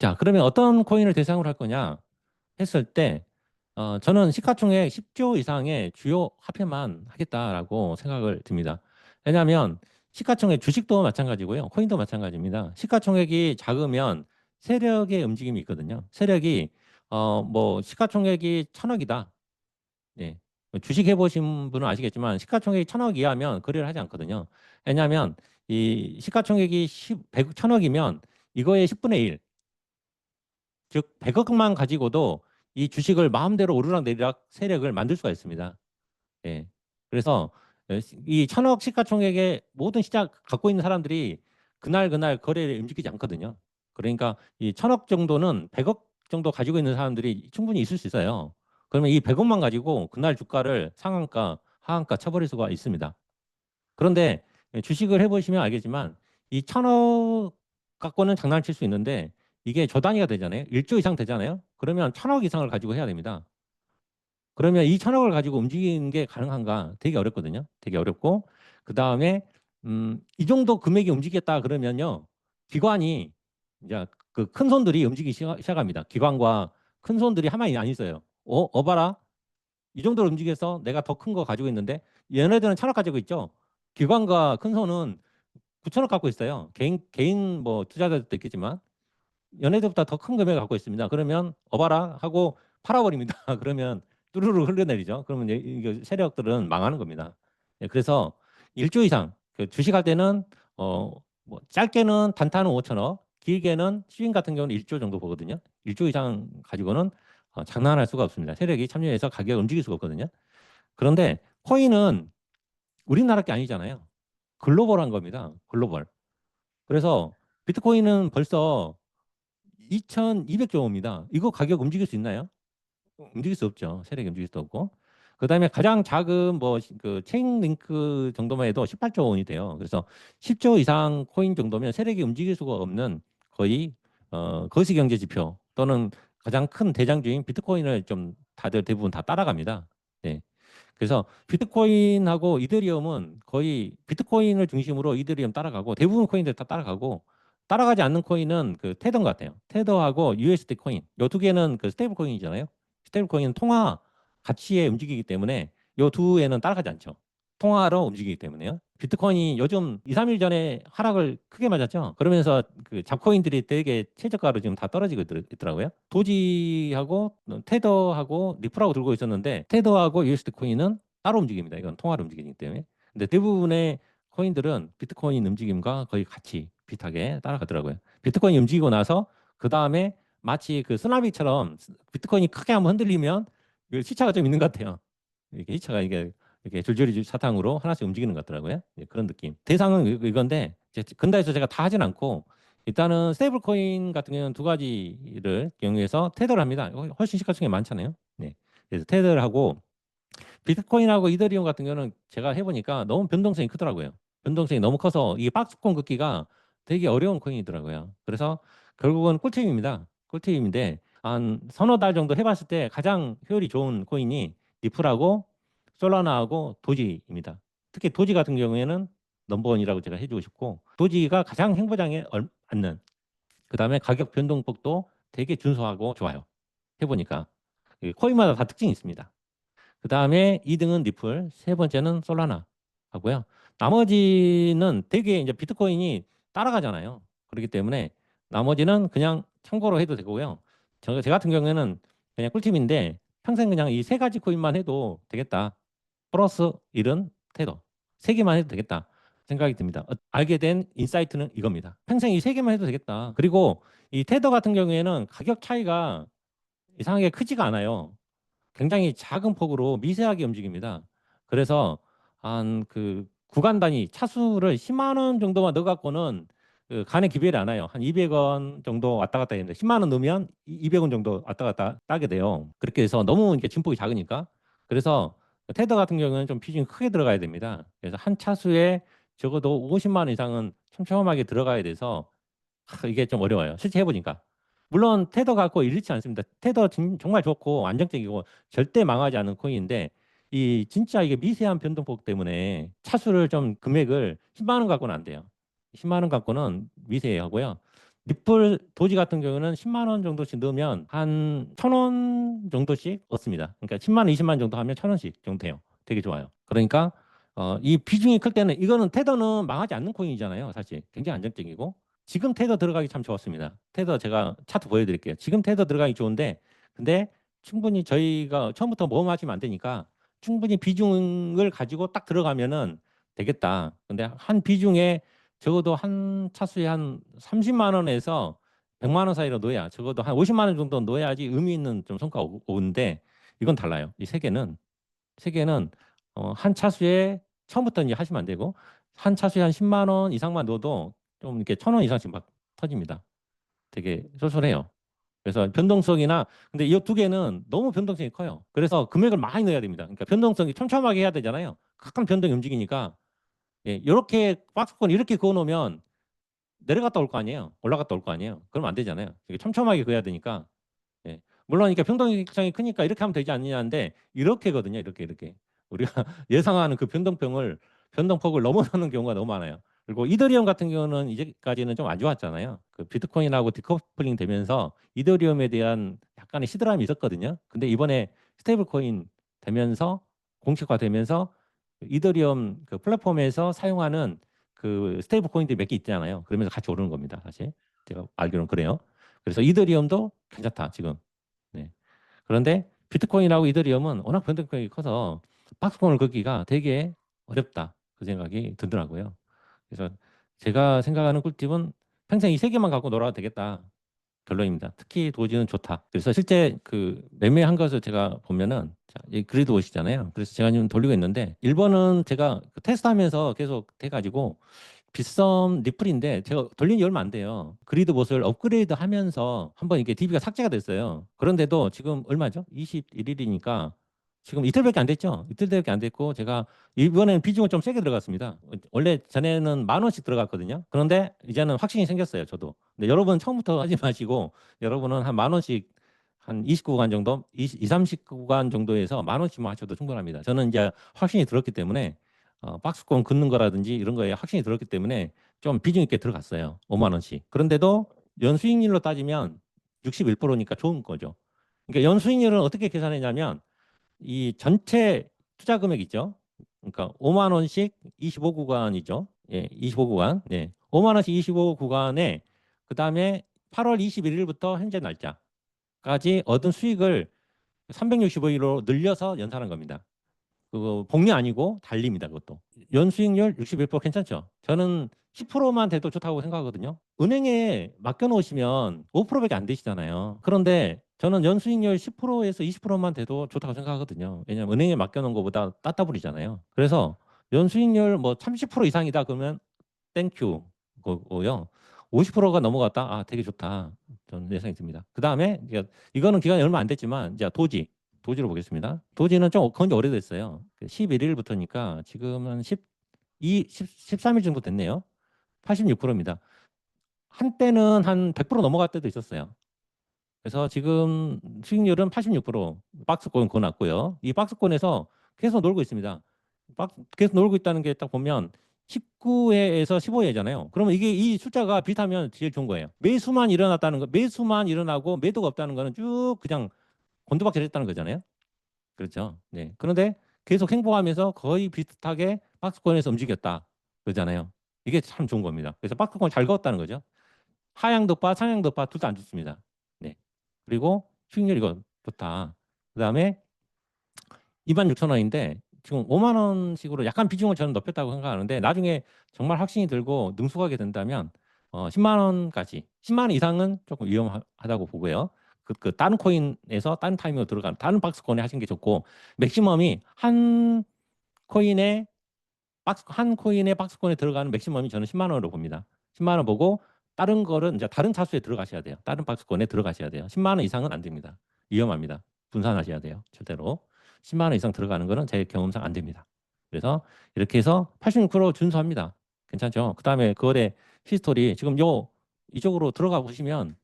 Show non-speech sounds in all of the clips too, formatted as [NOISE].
자, 그러면 어떤 코인을 대상으로 할 거냐 했을 때, 어, 저는 시가총액 10조 이상의 주요 화폐만 하겠다라고 생각을 듭니다. 왜냐하면 시가총액 주식도 마찬가지고요. 코인도 마찬가지입니다. 시가총액이 작으면 세력의 움직임이 있거든요. 세력이 어, 뭐 시가총액이 천억이다. 예. 주식 해보신 분은 아시겠지만 시가총액이 천억 이하면 거래를 하지 않거든요. 왜냐하면 이 시가총액이 10, 100, 천억이면 이거의 10분의 1, 즉 100억만 가지고도 이 주식을 마음대로 오르락내리락 세력을 만들 수가 있습니다. 예. 그래서 이 천억 시가총액의 모든 시작 갖고 있는 사람들이 그날 그날 거래를 움직이지 않거든요. 그러니까 이 천억 정도는 100억 정도 가지고 있는 사람들이 충분히 있을 수 있어요. 그러면 이 100억만 가지고 그날 주가를 상한가, 하한가 쳐버릴 수가 있습니다. 그런데 주식을 해보시면 알겠지만 이 천억 갖고는 장난칠 수 있는데 이게 조 단위가 되잖아요. 1조 이상 되잖아요. 그러면 천억 이상을 가지고 해야 됩니다. 그러면 이 천억을 가지고 움직이는 게 가능한가 되게 어렵거든요. 되게 어렵고 그 다음에 음, 이 정도 금액이 움직였다 그러면요 기관이 이제 그 큰 손들이 움직이기 시작합니다. 기관과 큰 손들이 하나이 안 있어요. 어, 어봐라. 이 정도로 움직여서 내가 더 큰 거 가지고 있는데 얘네들은 천억 가지고 있죠. 기관과 큰 손은 9천억 갖고 있어요. 개인 개인 뭐 투자자들도 있겠지만 얘네들보다 더 큰 금액을 갖고 있습니다. 그러면 어봐라 하고 팔아버립니다. [LAUGHS] 그러면 뚜루루 흘러내리죠. 그러면 이 세력들은 망하는 겁니다. 예, 그래서 1조 이상 그 주식할 때는 어 뭐 짧게는 단타는 5천억, 길게는 시인 같은 경우는 1조 정도 보거든요. 1조 이상 가지고는 어, 장난할 수가 없습니다. 세력이 참여해서 가격을 움직일 수가 없거든요. 그런데 코인은 우리나라 게 아니잖아요. 글로벌한 겁니다. 글로벌. 그래서 비트코인은 벌써 2,200조 원입니다. 이거 가격 움직일 수 있나요? 움직일 수 없죠. 세력이 움직일 수 없고. 그 다음에 가장 작은 뭐그 체인 링크 정도만 해도 18조 원이 돼요. 그래서 10조 이상 코인 정도면 세력이 움직일 수가 없는 거의 어, 거시 경제 지표 또는 가장 큰 대장주인 비트코인을 좀 다들 대부분 다 따라갑니다. 네. 그래서 비트코인하고 이더리움은 거의 비트코인을 중심으로 이더리움 따라가고 대부분 코인들 다 따라가고 따라가지 않는 코인은 그 테더 같아요. 테더하고 USD 코인. 요 두 개는 그 스테이블 코인이잖아요. 스테이블 코인은 통화 가치에 움직이기 때문에 요 두 애는 따라가지 않죠. 통화로 움직이기 때문에요. 비트코인이 요즘 2, 3일 전에 하락을 크게 맞았죠. 그러면서 그 잡코인들이 되게 최저가로 지금 다 떨어지고 있더라고요. 도지하고 테더하고 리플하고 들고 있었는데 테더하고 USD 코인은 따로 움직입니다. 이건 통화로 움직이기 때문에. 근데 대부분의 코인들은 비트코인 움직임과 거의 같이 비슷하게 따라가더라고요. 비트코인이 움직이고 나서 그 다음에 마치 그 쓰나미처럼 비트코인이 크게 한번 흔들리면 시차가 좀 있는 것 같아요. 이렇게 시차가 이게 이렇게 줄줄이 사탕으로 하나씩 움직이는 것 같더라고요. 예, 그런 느낌. 대상은 이건데 근다에서 제가 다 하진 않고 일단은 스테이블 코인 같은 경우는 두 가지를 경유해서 테더를 합니다. 훨씬 시가총액 많잖아요. 네. 그래서 테더를 하고 비트코인하고 이더리움 같은 경우는 제가 해보니까 너무 변동성이 크더라고요. 변동성이 너무 커서 이게 박스권 긋기가 되게 어려운 코인이더라고요. 그래서 결국은 꿀팁입니다. 꿀팁인데 한 서너 달 정도 해봤을 때 가장 효율이 좋은 코인이 리플하고 솔라나하고 도지입니다. 특히 도지 같은 경우에는 넘버원이라고 제가 해주고 싶고 도지가 가장 행보장에 맞는 그 다음에 가격 변동폭도 되게 준수하고 좋아요. 해보니까 코인마다 다 특징이 있습니다. 그 다음에 2등은 리플, 세 번째는 솔라나 하고요. 나머지는 되게 이제 비트코인이 따라가잖아요. 그렇기 때문에 나머지는 그냥 참고로 해도 되고요. 저, 제 같은 경우에는 그냥 꿀팁인데 평생 그냥 이 세 가지 코인만 해도 되겠다. 플러스 1은 태도. 세 개만 해도 되겠다. 생각이 듭니다. 어, 알게 된 인사이트는 이겁니다. 평생 이 세 개만 해도 되겠다. 그리고 이 테더 같은 경우에는 가격 차이가 이상하게 크지가 않아요. 굉장히 작은 폭으로 미세하게 움직입니다. 그래서 한 그 구간 단위 차수를 10만 원 정도만 넣어 갖고는 그 간에 기별이 안 와요. 한 200원 정도 왔다 갔다 했는데 10만 원 넣으면 200원 정도 왔다 갔다 따게 돼요. 그렇게 해서 너무 이렇게 진폭이 작으니까 그래서 테더 같은 경우는 좀 비중이 크게 들어가야 됩니다. 그래서 한 차수에 적어도 50만 원 이상은 촘촘하게 들어가야 돼서 이게 좀 어려워요. 실제 해보니까. 물론 테더 갖고 이렇지 않습니다. 테더 정말 좋고 안정적이고 절대 망하지 않는 코인인데 이 진짜 이게 미세한 변동폭 때문에 차수를 좀 금액을 10만 원 갖고는 안 돼요. 10만 원 갖고는 미세하고요. 리플 도지 같은 경우는 10만 원 정도씩 넣으면 한 1,000원 정도씩 얻습니다. 그러니까 10만 원, 20만 원 정도 하면 1,000원씩 정도 돼요. 되게 좋아요. 그러니까 어, 이 비중이 클 때는 이거는 테더는 망하지 않는 코인이잖아요. 사실 굉장히 안정적이고 지금 테더 들어가기 참 좋았습니다. 테더 제가 차트 보여드릴게요. 지금 테더 들어가기 좋은데 근데 충분히 저희가 처음부터 모험하시면 안 되니까 충분히 비중을 가지고 딱 들어가면은 되겠다. 근데 한 비중에 적어도 한 차수에 한 30만 원에서 100만 원 사이로 넣어야 적어도 한 50만 원 정도 넣어야지 의미 있는 좀 성과가 오- 오는데 이건 달라요. 이 세 개는 세 개는 어, 한 차수에 처음부터 이제 하시면 안 되고 한 차수에 한 10만 원 이상만 넣어도 좀 이렇게 천 원 이상씩 막 터집니다. 되게 쏠쏠해요. 그래서 변동성이나 근데 이 두 개는 너무 변동성이 커요. 그래서 금액을 많이 넣어야 됩니다. 그러니까 변동성이 촘촘하게 해야 되잖아요. 각각 변동이 움직이니까 예, 이렇게 박스권 이렇게 그어 놓으면 내려갔다 올 거 아니에요. 올라갔다 올 거 아니에요. 그러면 안 되잖아요. 이게 촘촘하게 그어야 되니까. 예. 물론 이렇게 변동성이 크니까 이렇게 하면 되지 않느냐인데 이렇게거든요. 이렇게 이렇게 우리가 [LAUGHS] 예상하는 그 변동평을 변동폭을 넘어서는 경우가 너무 많아요. 그리고 이더리움 같은 경우는 이제까지는 좀 안 좋았잖아요. 그 비트코인하고 디커플링 되면서 이더리움에 대한 약간의 시드람이 있었거든요. 근데 이번에 스테이블 코인 되면서 공식화 되면서 이더리움 그 플랫폼에서 사용하는 그 스테이블 코인들이 몇 개 있잖아요. 그러면서 같이 오르는 겁니다. 사실 제가 알기로는 그래요. 그래서 이더리움도 괜찮다 지금. 네. 그런데 비트코인하고 이더리움은 워낙 변동성이 커서 박스권을 걷기가 되게 어렵다 그 생각이 들더라고요. 그래서 제가 생각하는 꿀팁은 평생 이 세 개만 갖고 놀아도 되겠다 결론입니다. 특히 도지는 좋다. 그래서 실제 그 매매한 것을 제가 보면은 자, 이 그리드 옷이잖아요. 그래서 제가 지금 돌리고 있는데 1번은 제가 그 테스트하면서 계속 돼가지고 빗썸 리플인데 제가 돌린 지 얼마 안 돼요. 그리드 봇을 업그레이드 하면서 한번 이게 DB가 삭제가 됐어요. 그런데도 지금 얼마죠? 21일이니까 지금 이틀밖에 안 됐죠. 이틀밖에 안 됐고 제가 이번에는 비중을 좀 세게 들어갔습니다. 원래 전에는 만 원씩 들어갔거든요. 그런데 이제는 확신이 생겼어요. 저도. 근데 여러분 처음부터 하지 마시고 여러분은 한 만 원씩 한 29구간 정도, 20, 30구간 정도에서 만 원씩만 하셔도 충분합니다. 저는 이제 확신이 들었기 때문에 어, 박스권 긋는 거라든지 이런 거에 확신이 들었기 때문에 좀 비중 있게 들어갔어요. 5만 원씩. 그런데도 연수익률로 따지면 61%니까 좋은 거죠. 그러니까 연수익률은 어떻게 계산했냐면 이 전체 투자 금액 있죠. 그러니까 5만 원씩 25구간이죠. 예, 25구간. 네. 5만 원씩 25구간에 그다음에 8월 21일부터 현재 날짜까지 얻은 수익을 365일로 늘려서 연산한 겁니다. 그 복리 아니고 달립니다. 그것도. 연수익률 61% 괜찮죠? 저는 10%만 돼도 좋다고 생각하거든요. 은행에 맡겨 놓으시면 5%밖에 안 되시잖아요. 그런데 저는 연수익률 10%에서 20%만 돼도 좋다고 생각하거든요. 왜냐하면 은행에 맡겨 놓은 것보다 따따블이잖아요. 그래서 연수익률 뭐 30% 이상이다 그러면 땡큐 거고요. 50%가 넘어갔다. 아, 되게 좋다. 저는 예상이 듭니다. 그 다음에 이거는 기간이 얼마 안 됐지만 이제 도지 도지로 보겠습니다. 도지는 좀 건지 오래됐어요. 11일부터니까 지금은 12, 10, 13일 정도 됐네요. 86%입니다. 한때는 한 100% 넘어갈 때도 있었어요. 그래서 지금 수익률은 86% 박스권 그어놨고요. 이 박스권에서 계속 놀고 있습니다. 박, 계속 놀고 있다는 게 딱 보면 19회에서 15회잖아요. 그러면 이게 이 숫자가 비슷하면 제일 좋은 거예요. 매수만 일어났다는 거, 매수만 일어나고 매도가 없다는 거는 쭉 그냥 곤두박질 했다는 거잖아요. 그렇죠. 네. 그런데 계속 행보하면서 거의 비슷하게 박스권에서 움직였다. 그러잖아요. 이게 참 좋은 겁니다. 그래서 박스권 잘 그었다는 거죠. 하향도파, 상향도파 둘 다 안 좋습니다. 네. 그리고 수익률 이거 좋다. 그 다음에 26,000원인데 지금 5만 원씩으로 약간 비중을 저는 높였다고 생각하는데 나중에 정말 확신이 들고 능숙하게 된다면 어, 10만 원까지 10만 원 이상은 조금 위험하다고 보고요. 그, 그 다른 코인에서 다른 타이밍으로 들어가는 다른 박스권에 하시는 게 좋고 맥시멈이 한 코인에 박스 한 코인에 박스권에 들어가는 맥시멈이 저는 10만 원으로 봅니다. 10만 원 보고 다른 거는 이제 다른 차수에 들어가셔야 돼요. 다른 박스권에 들어가셔야 돼요. 10만 원 이상은 안 됩니다. 위험합니다. 분산하셔야 돼요. 절대로. 10만 원 이상 들어가는 거는 제 경험상 안 됩니다. 그래서 이렇게 해서 86% 준수합니다. 괜찮죠? 그 다음에 거래 히스토리 지금 요 이쪽으로 들어가 보시면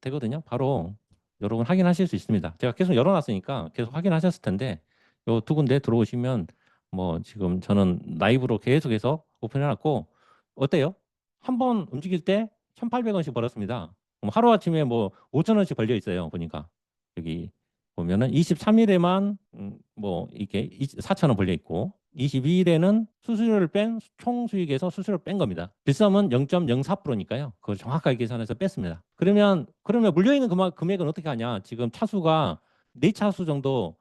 되거든요. 바로 여러분 확인하실 수 있습니다. 제가 계속 열어놨으니까 계속 확인하셨을 텐데 요 두 군데 들어오시면 뭐 지금 저는 라이브로 계속해서 오픈해놨고 어때요? 한 번 움직일 때 1,800원씩 벌었습니다. 하루아침에 뭐 5천 원씩 벌려 있어요. 보니까 여기 보면은 23일에만 음, 뭐 이게 4천 원 벌려 있고 22일에는 수수료를 뺀 총 수익에서 수수료를 뺀 겁니다. 빌썸은 0.04%니까요. 그걸 정확하게 계산해서 뺐습니다. 그러면 그러면 물려 있는 금액, 금액은 어떻게 하냐? 지금 차수가 네 차수 정도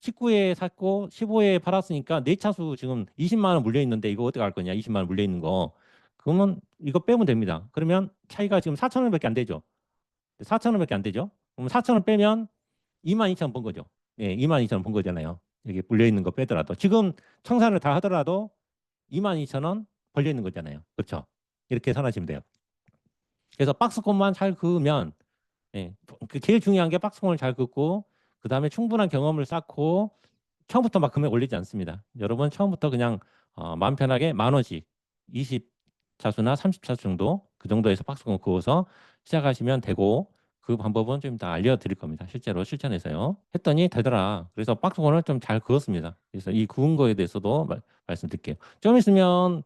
19에 샀고 15에 팔았으니까 네 차수 지금 20만 원 물려 있는데 이거 어떻게 할 거냐? 20만 원 물려 있는 거. 그러면 이거 빼면 됩니다. 그러면 차이가 지금 4천 원밖에 안 되죠. 4천 원밖에 안 되죠. 그럼 4천 원 빼면 2만 2천 원번 거죠. 예, 2만 2천 원번 거잖아요. 여기 물려 있는 거 빼더라도 지금 청산을 다 하더라도 2만 2천 원 벌려 있는 거잖아요. 그렇죠? 이렇게 계산하시면 돼요. 그래서 박스권만 잘 그으면 예, 그 제일 중요한 게 박스권을 잘 긋고 그 다음에 충분한 경험을 쌓고 처음부터 막 금액 올리지 않습니다. 여러분 처음부터 그냥 어, 마음 편하게 만 원씩 20 차수나 30차수 정도 그 정도에서 박스권 그어서 시작하시면 되고 그 방법은 좀다 알려드릴 겁니다. 실제로 실천해서요. 했더니 되더라. 그래서 박스권을 좀 잘 그었습니다. 그래서 이 구운 거에 대해서도 말, 말씀드릴게요. 좀 있으면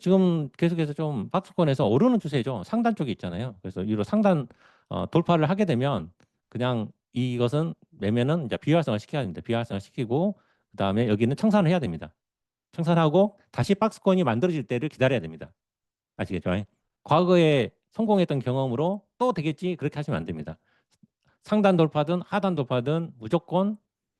지금 계속해서 좀 박스권에서 오르는 추세죠. 상단 쪽에 있잖아요. 그래서 이로 상단 어, 돌파를 하게 되면 그냥 이것은 매매는 이제 비활성화 시켜야 됩니다. 비활성화 시키고 그 다음에 여기는 청산을 해야 됩니다. 청산하고 다시 박스권이 만들어질 때를 기다려야 됩니다. 아시겠죠? 과거에 성공했던 경험으로 또 되겠지 그렇게 하시면 안 됩니다. 상단 돌파든 하단 돌파든 무조건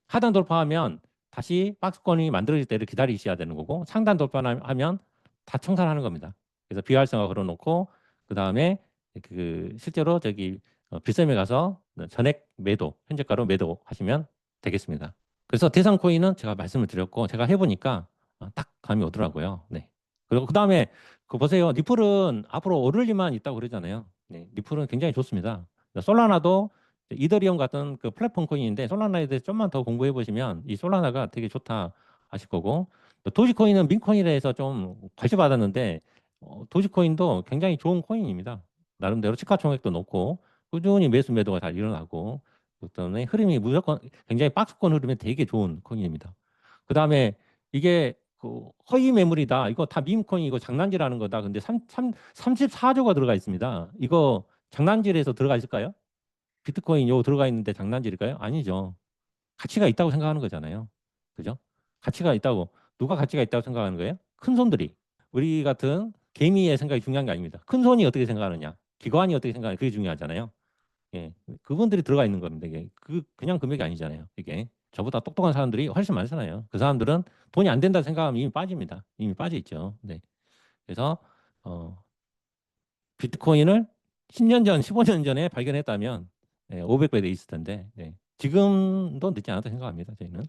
하단 돌파하면 다시 박스권이 만들어질 때를 기다리셔야 되는 거고 상단 돌파하면 다 청산하는 겁니다. 그래서 비활성화 걸어놓고 그 다음에 그 실제로 저기 어, 빌섬에 가서 전액 매도 현재가로 매도 하시면 되겠습니다. 그래서 대상 코인은 제가 말씀을 드렸고 제가 해보니까 어, 딱 감이 오더라고요. 네. 그리고 그 다음에 그 보세요. 리플은 앞으로 오를 일만 있다고 그러잖아요. 네, 리플은 굉장히 좋습니다. 솔라나도 이더리움 같은 그 플랫폼 코인인데 솔라나에 대해서 좀만 더 공부해 보시면 이 솔라나가 되게 좋다 하실 거고 도지코인은 민코인에 대해서 좀 관심 받았는데 어, 도지코인도 굉장히 좋은 코인입니다. 나름대로 시가 총액도 높고 꾸준히 매수 매도가 잘 일어나고 그다음에 흐름이 무조건 굉장히 박스권 흐름이 되게 좋은 코인입니다. 그 다음에 이게 그 허위 매물이다. 이거 다 밈코인 이거 장난질하는 거다. 근데 3, 3, 34조가 들어가 있습니다. 이거 장난질에서 들어가 있을까요? 비트코인 요 들어가 있는데 장난질일까요? 아니죠. 가치가 있다고 생각하는 거잖아요. 그죠? 가치가 있다고 누가 가치가 있다고 생각하는 거예요? 큰 손들이 우리 같은 개미의 생각이 중요한 게 아닙니다. 큰 손이 어떻게 생각하느냐, 기관이 어떻게 생각하느냐 그게 중요하잖아요. 예, 그분들이 들어가 있는 겁니다. 이게 그 그냥 금액이 아니잖아요. 이게 저보다 똑똑한 사람들이 훨씬 많잖아요. 그 사람들은 돈이 안 된다 생각하면 이미 빠집니다. 이미 빠져 있죠. 네. 그래서 어, 비트코인을 10년 전, 15년 전에 발견했다면 네, 500배 돼 있을 텐데 네. 지금도 늦지 않았다 생각합니다. 저희는.